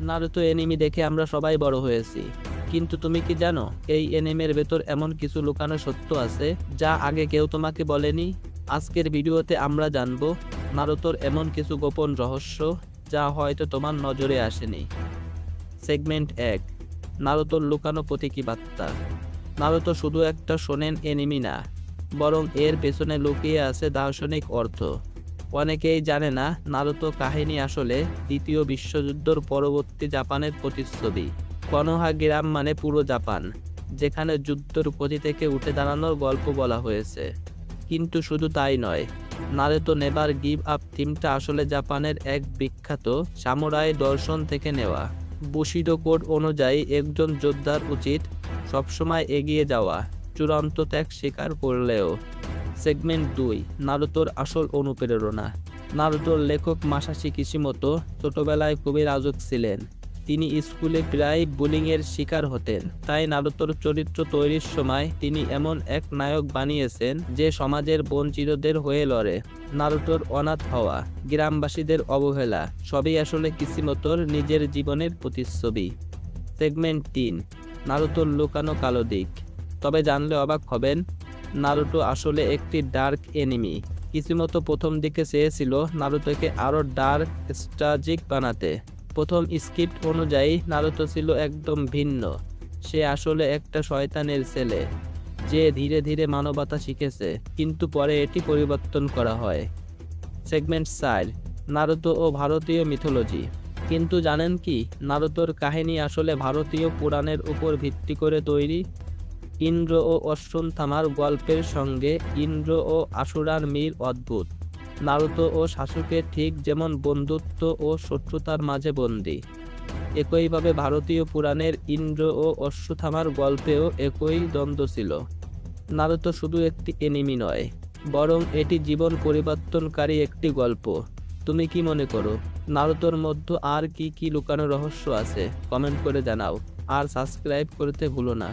Naruto enemy দেখে আমরা সবাই বড় হয়েছি। কিন্তু তুমি কি জানো, এই এনিমের ভেতর এমন কিছু লুকানো সত্য আছে, যা আগে কেউ তোমাকে বলেনি? আজকের ভিডিওতে আমরা জানব, নারুতোর এমন কিছু গোপন রহস্য, যা হয়তো তোমার নজরে আসেনি। সেগমেন্ট এক, নারুতোর লুকানো প্রতীকী বার্তা। নারুতো শুধু একটা শোনেন এনিমি না, বরং এর পেছনে লুকিয়ে আছে দার্শনিক অর্থ। অনেকেই জানে না নারুতো কাহিনী আসলে দ্বিতীয় বিশ্বযুদ্ধর পরবর্তী জাপানের প্রতিচ্ছবি। কনোহা গ্রাম মানে পুরো জাপান, যেখানে যুদ্ধের গতি থেকে উঠে দাঁড়ানোর গল্প বলা হয়েছে। কিন্তু শুধু তাই নয়, নারুতো নেভার গিভ আপ থিমটা আসলে জাপানের এক বিখ্যাত সামুরাই দর্শন থেকে নেওয়া। বুশিডো কোড অনুযায়ী একজন যোদ্ধার উচিত সবসময় এগিয়ে যাওয়া, চূড়ান্ত ত্যাগ স্বীকার করলেও। সেগমেন্ট দুই নারুতোর আসল অনুপ্রেরণা। নারুতোর লেখক মাসাশি কিশিমতো ছোটবেলায় খুবই রাজক ছিলেন। তিনি স্কুলে প্রায় বুলিংয়ের শিকার হতেন। তাই নারুতোর চরিত্র তৈরির সময় তিনি এমন এক নায়ক বানিয়েছেন যে সমাজের বঞ্চিতদের হয়ে লড়ে। নারুতোর অনাথ হওয়া, গ্রামবাসীদের অবহেলা, সবই আসলে কিসিমতোর নিজের জীবনের প্রতিচ্ছবি। সেগমেন্ট তিন নারুতোর লুকানো কালো দিক। তবে জানলে অবাক হবেন নারুটো আসলে একটি ডার্ক এনিমি। কিসিমতো প্রথম দিকে চেয়েছিল নারুতোকে আরও ডার্ক, স্ট্রাজিক বানাতে। প্রথম স্ক্রিপ্ট অনুযায়ী নারুতো ছিল একদম ভিন্ন। সে আসলে একটা শয়তানের ছেলে, যে ধীরে ধীরে মানবতা শিখেছে, কিন্তু পরে এটি পরিবর্তন করা হয়। সেগমেন্ট চার নারুতো ও ভারতীয় মিথোলজি। কিন্তু জানেন কি নারুতোর কাহিনী আসলে ভারতীয় পুরাণের উপর ভিত্তি করে তৈরি? ইন্দ্র ও অশ্বন্থামার গল্পের সঙ্গে ইন্দ্র ও আশুরার মিল অদ্ভুত। নারুতো ও শাসুকে ঠিক যেমন বন্ধুত্ব ও শত্রুতার মাঝে বন্দী। একইভাবে ভারতীয় পুরাণের ইন্দ্র ও অশ্বত্থামার গল্পেও একই দ্বন্দ্ব ছিল। নারুতো শুধু একটি এনিমি নয়, বরং এটি জীবন পরিবর্তনকারী একটি গল্প। তুমি কি মনে করো, নারুতোর মধ্যে আর কি কি লুকানো রহস্য আছে? কমেন্ট করে জানাও, আর সাবস্ক্রাইব করতে ভুলো না।